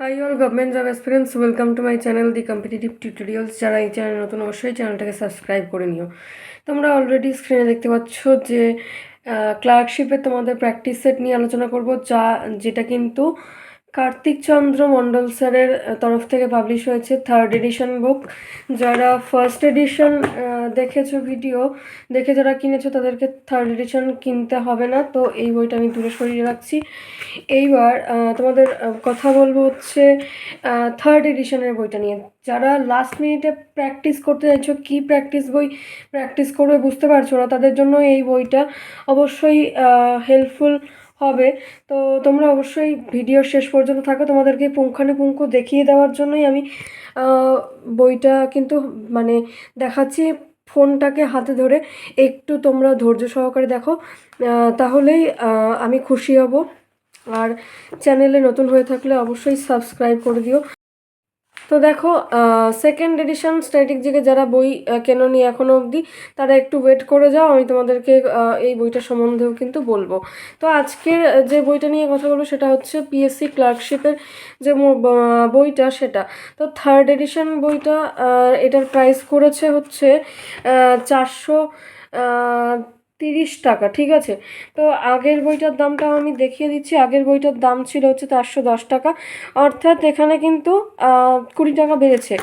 Hi all government job experience welcome to my channel the competitive tutorials যারা এই channel নতুন অবশ্যই চ্যানেলটাকে সাবস্ক্রাইব করে নিও। তোমরা অলরেডি স্ক্রিনে দেখতে পাচ্ছ যে ক্লার্কশিপে তোমাদের প্র্যাকটিস সেট নিয়ে আলোচনা করব, যা, যেটা কিন্তু কার্তিক চন্দ্র মণ্ডল স্যারের তরফ থেকে পাবলিশ হয়েছে থার্ড এডিশন বুক যারা ফার্স্ট এডিশন দেখেছ ভিডিও দেখে যারা কিনেছো তাদেরকে থার্ড এডিশন কিনতে হবে না। তো এই বইটা আমি দূরে সরিয়ে রাখছি। এইবার তোমাদের কথা বলব হচ্ছে থার্ড এডিশনের বইটা নিয়ে। যারা লাস্ট মিনিটে প্র্যাকটিস করতে চাইছো, কী প্র্যাকটিস বই প্র্যাকটিস করবে বুঝতে পারছ না, তাদের জন্য এই বইটা অবশ্যই হেল্পফুল হবে। তো তোমরা অবশ্যই ভিডিও শেষ পর্যন্ত থাকো। তোমাদেরকে পুঙ্খানুপুঙ্খ দেখিয়ে দেওয়ার জন্যই আমি বইটা কিন্তু মানে দেখাচ্ছি ফোনটাকে হাতে ধরে। একটু তোমরা ধৈর্য সহকারে দেখো। তাহলেই আমি খুশি হব। আর চ্যানেলে নতুন হয়ে থাকলে অবশ্যই সাবস্ক্রাইব করে দিও। তো দেখো সেকেন্ড এডিশন স্ট্যাটিক জিকে যারা বই কেননি এখনও অবধি, তারা একটু ওয়েট করে যাও, আমি তোমাদেরকে এই বইটা সম্বন্ধেও কিন্তু বলব। তো আজকের যে বইটা নিয়ে কথা বলব সেটা হচ্ছে পিএসসি ক্লার্কশিপের যে বইটা সেটা। তো থার্ড এডিশন বইটা এটার প্রাইস করেছে হচ্ছে চারশো তিরিশ টাকা, ঠিক আছে? তো আগের বইটার দামটা আমি দেখিয়ে দিচ্ছি। আগের বইটার দাম ছিল হচ্ছে চারশো দশ টাকা। অর্থাৎ এখানে কিন্তু কুড়ি টাকা বেড়েছে।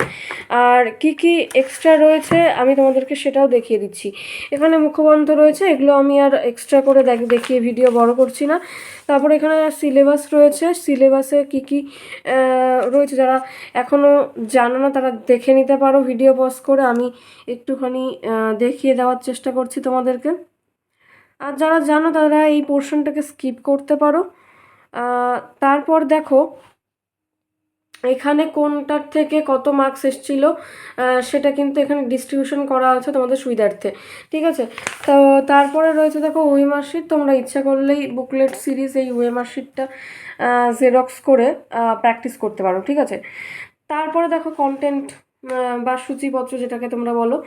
আর কি কি এক্সট্রা রয়েছে আমি তোমাদেরকে সেটাও দেখিয়ে দিচ্ছি। এখানে মুখবন্ধ রয়েছে, এগুলো আমি আর এক্সট্রা করে দেখ- দেখিয়ে ভিডিও বড় করছি না। তারপর এখানে সিলেবাস রয়েছে। সিলেবাসে কি কি রয়েছে যারা এখনও জানো না, তারা দেখে নিতে পারো। ভিডিও পজ করে আমি একটুখানি দেখিয়ে দেওয়ার চেষ্টা করছি তোমাদেরকে। আর যারা জানো তারা এই পোর্শনটাকে স্কিপ করতে পারো। তারপর দেখো, এখানে কোনটার থেকে কত মার্কস এসেছিল সেটা কিন্তু এখানে ডিস্ট্রিবিউশন করা আছে তোমাদের সুবিধার্থে, ঠিক আছে? তো তারপরে রয়েছে দেখো ওয়ে মার্কশিট তোমরা ইচ্ছা করলেই বুকলেট সিরিজ এই ওয়ে মার্কশিটটা জেরক্স করে প্র্যাকটিস করতে পারো, ঠিক আছে? তারপরে দেখো কন্টেন্ট বা সূচিপত্র যেটাকে তোমরা বলো।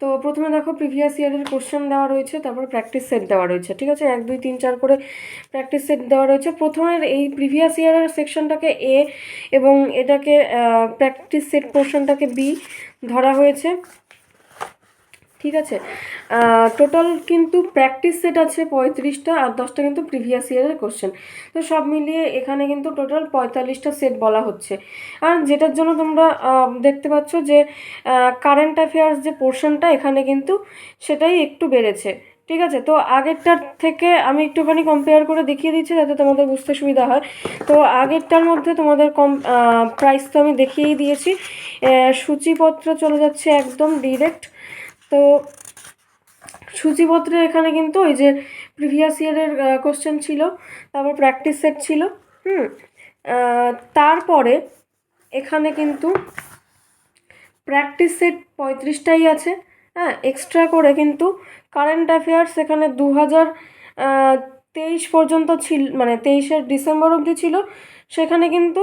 তো প্রথমে দেখো প্রিভিয়াস ইয়ারের কোশ্চেন দেওয়া রয়েছে, তারপর প্র্যাকটিস সেট দেওয়া রয়েছে, ঠিক আছে? এক, দুই, তিন, চার করে প্র্যাকটিস সেট দেওয়া রয়েছে। প্রথমের এই প্রিভিয়াস ইয়ারের সেকশনটাকে এ এবং এটাকে প্র্যাকটিস সেট পোর্শনটাকে বি ধরা হয়েছে। ঠিক আছে? টোটাল কিন্তু প্র্যাকটিস সেট আছে পঁয়ত্রিশটা আর দশটা কিন্তু প্রিভিয়াস ইয়ারের কোশ্চেন তো সব মিলিয়ে এখানে কিন্তু টোটাল পঁয়তাল্লিশটা সেট বলা হচ্ছে। আর যেটার জন্য তোমরা দেখতে পাচ্ছ যে কারেন্ট অ্যাফেয়ার্স যে পোর্শনটা এখানে কিন্তু সেটাই একটু বেড়েছে। ঠিক আছে? তো আগেরটার থেকে আমি একটুখানি কম্পেয়ার করে দেখিয়ে দিচ্ছি যাতে তোমাদের বুঝতে সুবিধা হয়। তো আগেরটার মধ্যে তোমাদের কম প্রাইস তো আমি দেখিয়েই দিয়েছি। সূচিপত্র চলে যাচ্ছে একদম ডিরেক্ট তো সূচিপত্রে এখানে কিন্তু ওই যে প্রিভিয়াস ইয়ারের কোশ্চেন ছিল, তারপর প্র্যাকটিস সেট ছিল, হুম? তারপরে এখানে কিন্তু প্র্যাকটিস সেট পঁয়ত্রিশটাই আছে হ্যাঁ? এক্সট্রা করে কিন্তু কারেন্ট অ্যাফেয়ার্স এখানে দু হাজার তেইশ পর্যন্ত ছিল মানে তেইশের ডিসেম্বর অবধি ছিল, সেখানে কিন্তু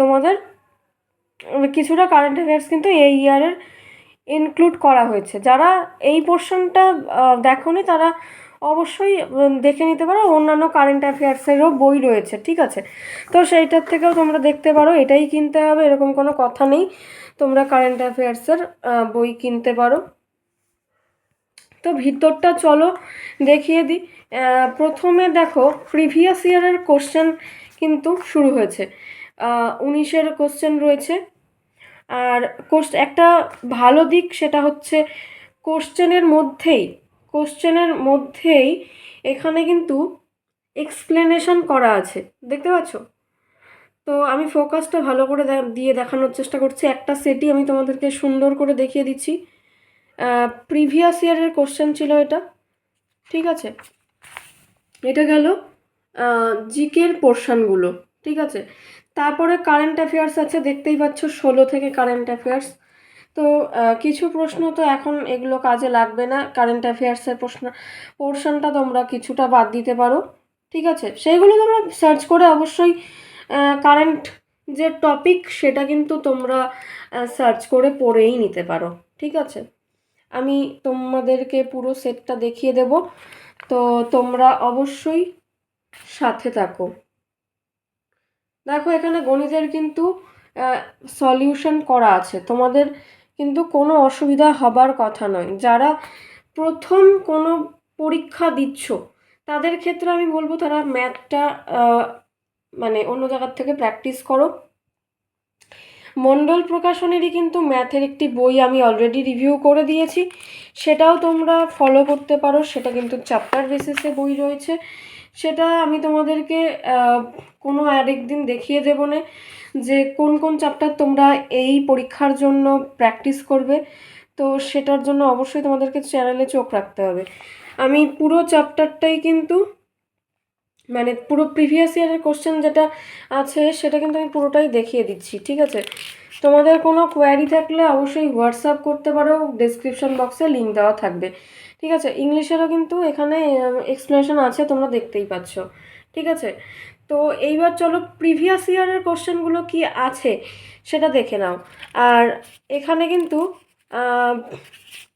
তোমাদের কিছুটা কারেন্ট অ্যাফেয়ার্স কিন্তু এই ইয়ারের ইনক্লুড করা হয়েছে। যারা এই পোর্শনটা দেখোনি, তারা অবশ্যই দেখে নিতে পারো। অন্যান্য কারেন্ট অ্যাফেয়ার্সেরও বই রয়েছে, ঠিক আছে? তো সেইটার থেকেও তোমরা দেখতে পারো, এটাই কিনতে হবে, এরকম কোনো কথা নেই। তোমরা কারেন্ট অ্যাফেয়ার্সের বই কিনতে পারো। তো ভিতরটা চলো দেখিয়ে দিই। প্রথমে দেখো প্রিভিয়াস ইয়ারের কোশ্চেন কিন্তু শুরু হয়েছে। উনিশের কোশ্চেন রয়েছে। আর কোশ্চ একটা ভালো দিক সেটা হচ্ছে কোশ্চেনের মধ্যেই কোশ্চেনের মধ্যেই এখানে কিন্তু এক্সপ্লেনেশন করা আছে। দেখতে পাচ্ছ? তো আমি ফোকাসটা ভালো করে দিয়ে দেখানোর চেষ্টা করছি। একটা সেটই আমি তোমাদেরকে সুন্দর করে দেখিয়ে দিচ্ছি। প্রিভিয়াস ইয়ারের কোশ্চেন ছিল এটা। ঠিক আছে? এটা গেল জিকের পোর্শনগুলো ঠিক আছে? তারপরে কারেন্ট অ্যাফেয়ার্স আছে, দেখতেই পাচ্ছ, ষোলো থেকে কারেন্ট অ্যাফেয়ার্স তো কিছু প্রশ্ন তো এখন এগুলো কাজে লাগবে না। কারেন্ট অ্যাফেয়ার্সের প্রশ্ন পোর্শনটা তোমরা কিছুটা বাদ দিতে পারো, ঠিক আছে? সেইগুলো তোমরা সার্চ করে অবশ্যই কারেন্ট যে টপিক সেটা কিন্তু তোমরা সার্চ করে পড়েই নিতে পারো, ঠিক আছে? আমি তোমাদেরকে পুরো সেটটা দেখিয়ে দেব। তো তোমরা অবশ্যই সাথে থাকো। দেখো, এখানে গণিতের কিন্তু সলিউশন করা আছে। তোমাদের কিন্তু কোনো অসুবিধা হবার কথা নয়। যারা প্রথম কোনো পরীক্ষা দিচ্ছ, তাদের ক্ষেত্রে আমি বলব তারা ম্যাথটা মানে অন্য জায়গার থেকে প্র্যাকটিস করো। মণ্ডল প্রকাশনেরই কিন্তু ম্যাথের একটি বই আমি অলরেডি রিভিউ করে দিয়েছি। সেটাও তোমরা ফলো করতে পারো। সেটা কিন্তু চ্যাপ্টার বেসিসে বই রয়েছে। সেটা আমি তোমাদেরকে কোনো আরেক দিন দেখিয়ে দেবো না যে কোন কোন চ্যাপ্টার তোমরা এই পরীক্ষার জন্য প্র্যাকটিস করবে। তো সেটার জন্য অবশ্যই তোমাদেরকে চ্যানেলে চোখ রাখতে হবে। আমি পুরো চ্যাপ্টারটাই কিন্তু মানে পুরো প্রিভিয়াস ইয়ারের কোশ্চেন যেটা আছে, সেটা কিন্তু আমি পুরোটাই দেখিয়ে দিচ্ছি, ঠিক আছে? তোমাদের কোনো কোয়ারি থাকলে অবশ্যই হোয়াটসঅ্যাপ করতে পারো ডিসক্রিপশন বক্সে লিঙ্ক দেওয়া থাকবে, ঠিক আছে? ইংলিশেরও কিন্তু এখানে এক্সপ্লেনেশন আছে, তোমরা দেখতেই পাচ্ছ, ঠিক আছে? তো এইবার চলো প্রিভিয়াস ইয়ারের কোশ্চেনগুলো কি আছে, সেটা দেখে নাও। আর এখানে কিন্তু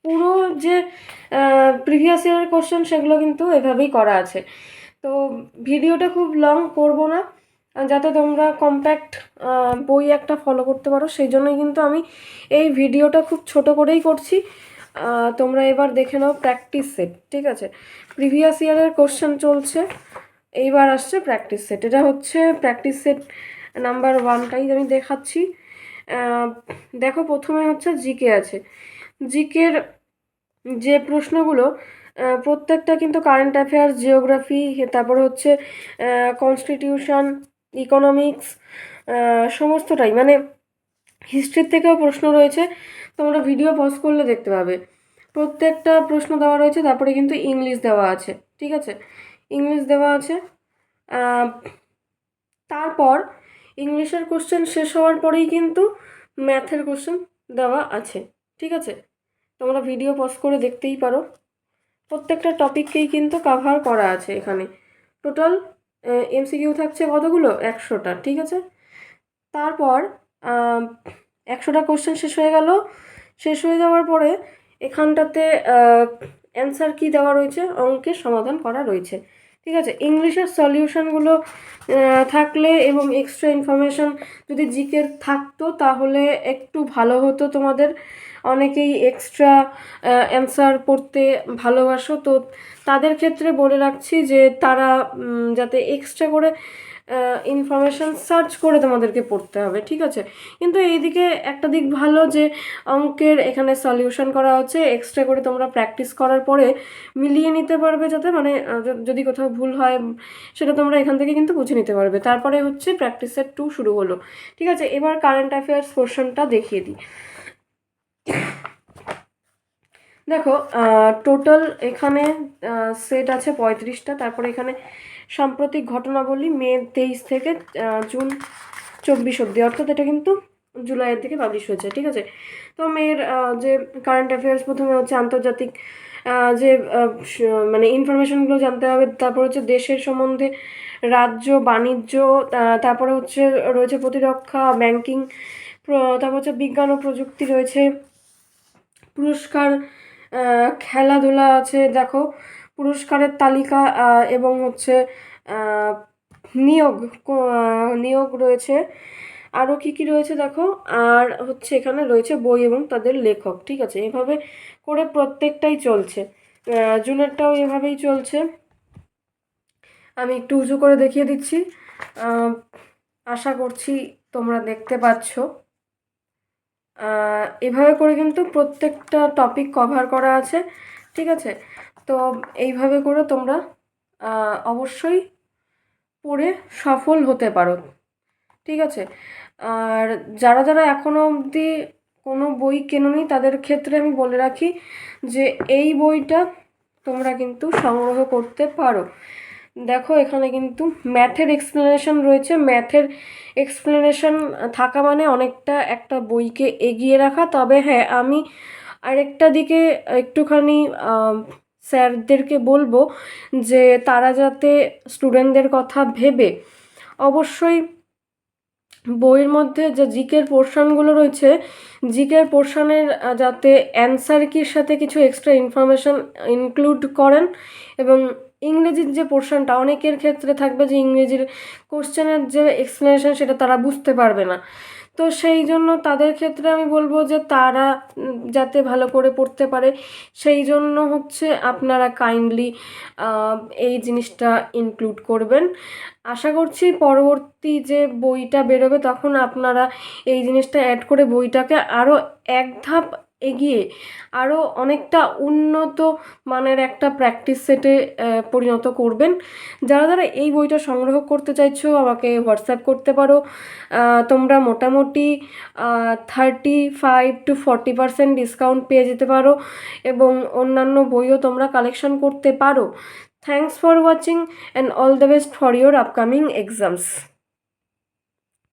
পুরো যে প্রিভিয়াস ইয়ারের কোশ্চেন সেগুলো কিন্তু এভাবেই করা আছে। তো ভিডিওটা খুব লং করব না, যাতে তোমরা কম্প্যাক্ট বই একটা ফলো করতে পারো। সেই জন্যই কিন্তু আমি এই ভিডিওটা খুব ছোট করেই করছি। তোমরা এবার দেখে নাও প্র্যাকটিস সেট ঠিক আছে? প্রিভিয়াস ইয়ারের কোশ্চেন চলছে, এইবার আসছে প্র্যাকটিস সেট এটা হচ্ছে প্র্যাকটিস সেট নাম্বার ওয়ানটাই আমি দেখাচ্ছি। দেখো প্রথমে হচ্ছে জিকে আছে। জিকের যে প্রশ্নগুলো প্রত্যেকটা কিন্তু কারেন্ট অ্যাফেয়ার্স জিওগ্রাফি তারপরে হচ্ছে কনস্টিটিউশন ইকোনমিক্স সমস্তটাই। মানে হিস্ট্রির থেকেও প্রশ্ন রয়েছে, তোমরা ভিডিও পজ করলে দেখতে পাবে। প্রত্যেকটা প্রশ্ন দেওয়া রয়েছে, তারপরে কিন্তু ইংলিশ দেওয়া আছে, ঠিক আছে? ইংলিশ দেওয়া আছে। তারপর ইংলিশের কোশ্চেন শেষ হওয়ার পরেই কিন্তু ম্যাথের কোশ্চেন দেওয়া আছে, ঠিক আছে? তোমরা ভিডিও পজ করে দেখতেই পারো। প্রত্যেকটা টপিককেই কিন্তু কাভার করা আছে এখানে। টোটাল এমসিকিউ থাকছে কতগুলো? একশোটা, ঠিক আছে? তারপর একশোটা কোশ্চেন শেষ হয়ে গেল। শেষ হয়ে যাওয়ার পরে এখানটাতে অ্যান্সার কী দেওয়া রয়েছে? অঙ্কের সমাধান করা রয়েছে। ঠিক আছে? ইংলিশের সলিউশনগুলো থাকলে এবং এক্সট্রা ইনফরমেশান যদি জিকের থাকতো, তাহলে একটু ভালো হতো তোমাদের। অনেকেই এক্সট্রা অ্যান্সার পড়তে ভালোবাসো। তো তাদের ক্ষেত্রে বলে রাখছি যে তারা যাতে এক্সট্রা করে ইনফরমেশান সার্চ করে তোমাদেরকে পড়তে হবে, ঠিক আছে? কিন্তু এইদিকে একটা দিক ভালো যে অঙ্কের এখানে সলিউশন করা হচ্ছে এক্সট্রা করে তোমরা প্র্যাকটিস করার পরে মিলিয়ে নিতে পারবে যাতে মানে যদি কোথাও ভুল হয়, সেটা তোমরা এখান থেকে কিন্তু বুঝে নিতে পারবে। তারপরে হচ্ছে প্র্যাকটিসের টু শুরু হলো, ঠিক আছে? এবার কারেন্ট অ্যাফেয়ার্স পোর্শনটা দেখিয়ে দিই। দেখো টোটাল এখানে সেট আছে পঁয়ত্রিশটা। তারপরে এখানে সাম্প্রতিক ঘটনাবলী মে তেইশ থেকে জুন চব্বিশ অব্দি অর্থাৎ এটা কিন্তু জুলাইয়ের থেকে পাবলিশ হয়েছে, ঠিক আছে? তো মেয়ের যে কারেন্ট অ্যাফেয়ার্স প্রথমে হচ্ছে আন্তর্জাতিক যে মানে ইনফরমেশনগুলো জানতে হবে। তারপর হচ্ছে দেশের সম্বন্ধে রাজ্য, বাণিজ্য তারপরে হচ্ছে রয়েছে প্রতিরক্ষা ব্যাংকিং তারপর হচ্ছে বিজ্ঞান ও প্রযুক্তি রয়েছে। পুরস্কার খেলাধুলা আছে, দেখো। পুরস্কারের তালিকা এবং হচ্ছে নিয়োগ নিয়োগ রয়েছে। আরও কী কী রয়েছে দেখো? আর হচ্ছে এখানে রয়েছে বই এবং তাদের লেখক, ঠিক আছে? এভাবে করে প্রত্যেকটাই চলছে। জুনেরটাও এভাবেই চলছে। আমি একটু উঁচু করে দেখিয়ে দিচ্ছি। আশা করছি তোমরা দেখতে পাচ্ছ। এভাবে করে কিন্তু প্রত্যেকটা টপিক কভার করা আছে, ঠিক আছে? তো এইভাবে করে তোমরা অবশ্যই পড়ে সফল হতে পারো, ঠিক আছে? আর যারা যারা এখনও অবধি কোনো বই কেননি, তাদের ক্ষেত্রে আমি বলে রাখি যে, এই বইটা তোমরা কিন্তু সংগ্রহ করতে পারো। দেখো, এখানে কিন্তু ম্যাথের এক্সপ্লেনেশন রয়েছে। ম্যাথের এক্সপ্লেনেশন থাকা মানে অনেকটা একটা বইকে এগিয়ে রাখা। তবে হ্যাঁ আমি আরেকটা দিকে একটুখানি স্যারদেরকে বলব যে তারা যাতে স্টুডেন্টদের কথা ভেবে, অবশ্যই বইয়ের মধ্যে যে জিকের পোর্শনগুলো রয়েছে, জিকের পোর্শনের যাতে অ্যান্সার কির সাথে কিছু এক্সট্রা ইনফরমেশান ইনক্লুড করেন এবং ইংরেজির যে পোর্শনটা অনেকের ক্ষেত্রে থাকবে যে ইংরেজির কোশ্চেনের যে এক্সপ্লেনেশন সেটা তারা বুঝতে পারবে না। তো সেই জন্য তাদের ক্ষেত্রে আমি বলব যে তারা যাতে ভালো করে পড়তে পারে, সেই জন্য হচ্ছে আপনারা কাইন্ডলি এই জিনিসটা ইনক্লুড করবেন। আশা করছি পরবর্তী যে বইটা বেরোবে তখন আপনারা এই জিনিসটা অ্যাড করে বইটাকে আরও এক ধাপ এগিয়ে আরও অনেকটা উন্নত মানের একটা প্র্যাকটিস সেটে পরিণত করবেন। যারা যারা এই বইটা সংগ্রহ করতে চাইছো, আমাকে হোয়াটসঅ্যাপ করতে পারো। তোমরা মোটামুটি thirty five to forty percent discount পেয়ে যেতে পারো এবং অন্যান্য বইও তোমরা কালেকশন করতে পারো। Thanks for watching and all the best for your upcoming exams